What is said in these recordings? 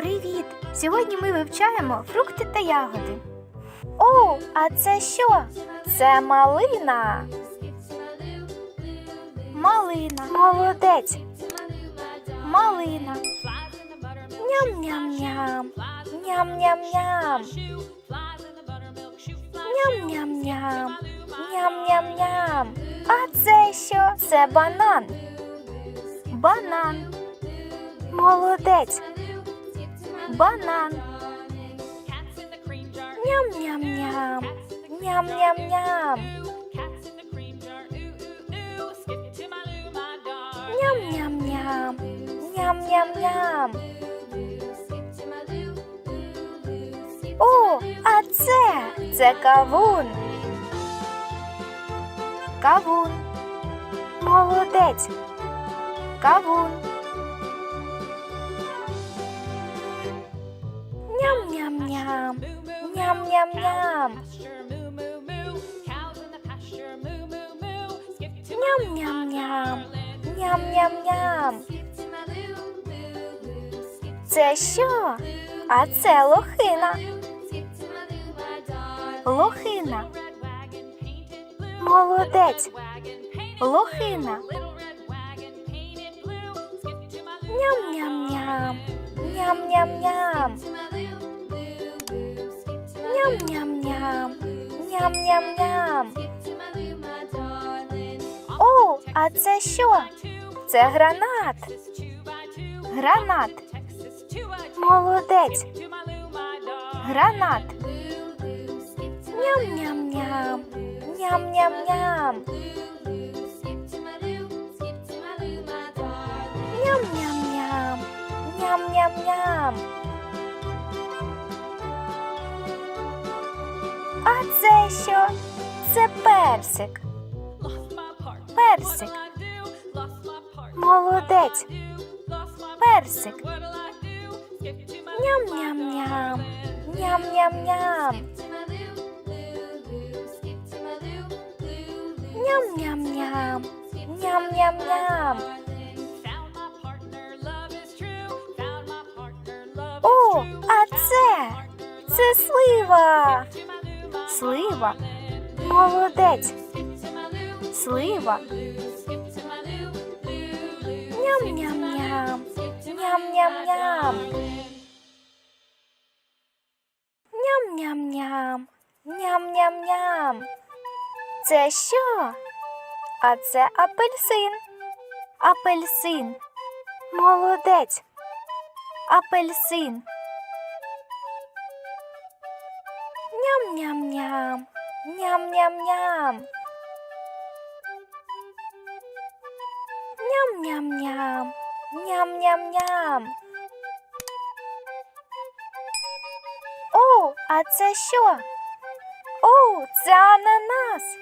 Привіт! Сьогодні ми вивчаємо фрукти та ягоди. О, а це що? Це малина. Малина. Молодець. Малина. Ням-ням-ням. Ням-ням-ням. Ням-ням-ням. Ням-ням-ням. А це що? Це банан. Банан. Молодець. Банан. Ням-ням-ням. Ням-ням-ням. Ням-ням-ням. Ням-ням-ням. О, а це? Це кавун. Кавун. Молодець. Кавун. Ням-ням-ням. Ням-ням-ням. Ням-ням-ням. Ням-ням-ням. Це що? А це лохина. Лохина. Молодець. Лохина. Ням-ням-ням. Ням-ням-ням. Ням-ням-ням. Ням-ням-ням. О, а це що? Це гранат. Гранат. Молодець. Гранат. Ням-ням-ням. Ням-ням-ням. Ням-ням-ням. Ням-ням-ням. А це що? Це персик. Персик. Молодець. Персик. Ням-ням-ням. Ням-ням-ням. Ням-ням-ням. Ням-ням-ням. О, а це? Це слива. Слива. Молодець. Слива. Ням-ням-ням. Ням-ням-ням. Ням-ням-ням. Ням-ням-ням. Це що? А це апельсин. Апельсин. Молодець. Апельсин. Ням-ням-ням. Ням-ням-ням. Ням-ням-ням. Ням-ням-ням. О, а це що? О, це ананас.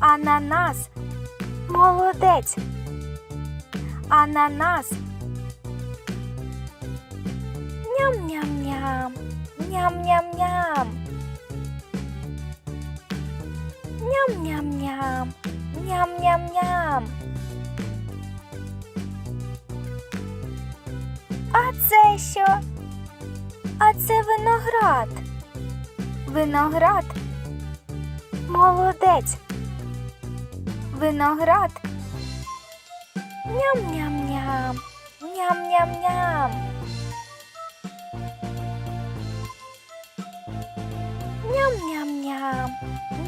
Ананас. Молодець. Ананас. Ням-ням-ням. Ням-ням-ням. Ням-ням-ням. Ням-ням-ням. А це що? А це виноград. Виноград. Молодець. Виноград. Ням-ням-ням. Ням-ням-ням.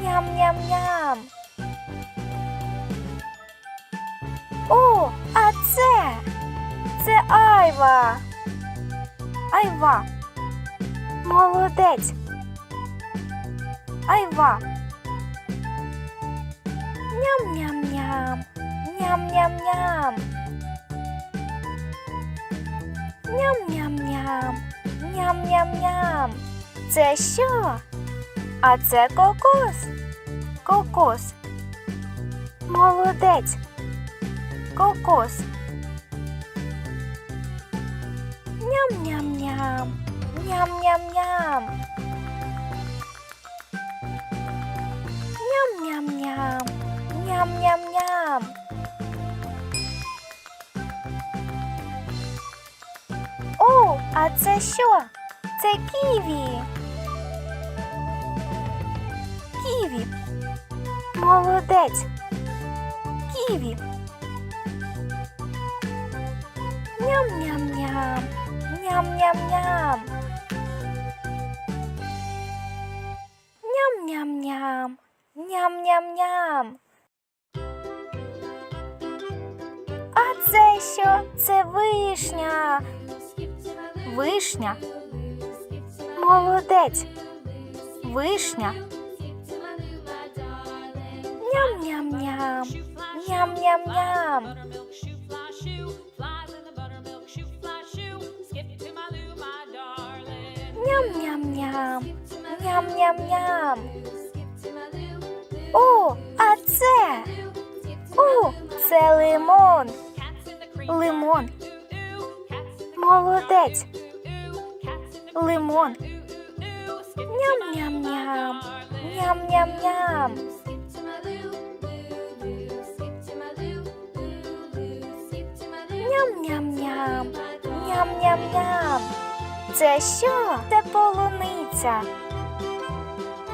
Ням-ням-ням. О, а це? Це айва. Айва. Молодець. Айва. Ням-ням-ням. Ням-ням-ням. Ням-ням-ням. Ням-ням-ням. Це що? А це кокос. Кокос. Молодець. Кокос. Ням-ням-ням. Ням-ням-ням. Ням-ням-ням. Ням-ням-ням. О, а це що? Це ківі. Молодець. Ківі. Ням-ням-ням. Ням-ням-ням. Ням-ням-ням. Ням-ням-ням. А це що? Це вишня. Вишня. Молодець. Вишня. My darling. Ням-ням-ням. Ням-ням-ням. О, а це? О, це лимон. Лимон. Молодець. Лимон. ooh ooh Ням-ням-ням. Це що? Це полуниця.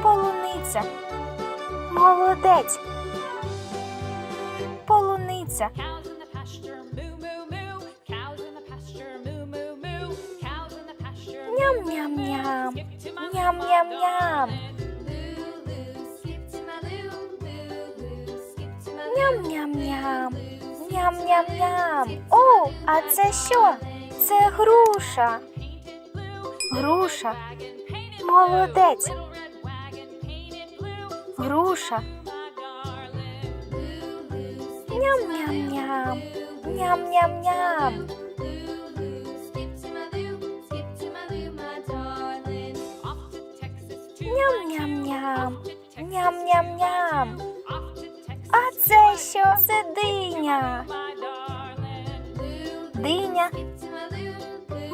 Полуниця. Молодець. Полуниця. Ням-ням-ням. Ням-ням-ням. Ням-ням-ням. Ням-ням-ням. О, а це що? Це груша. Груша. Молодець. Груша. Ням-ням-ням. Ням-ням-ням. Ням-ням-ням. Ням-ням-ням. А це що? Це диня. Диня.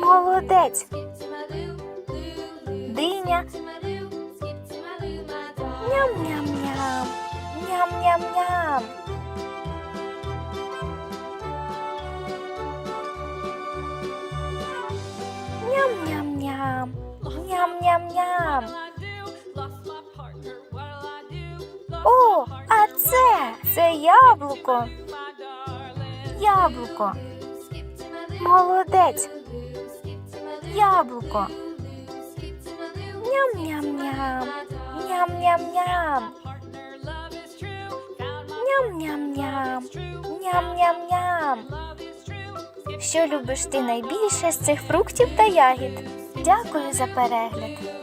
Молодець. Диня. Ням-ням-ням. Ням-ням-ням. Ням-ням-ням. Ням-ням-ням. О, а це? Це яблуко. Яблуко. Молодець. Яблуко. Ням-ням-ням. Ням-ням-ням. Ням-ням-ням. Ням-ням-ням. Що любиш ти найбільше з цих фруктів та ягід? Дякую за перегляд.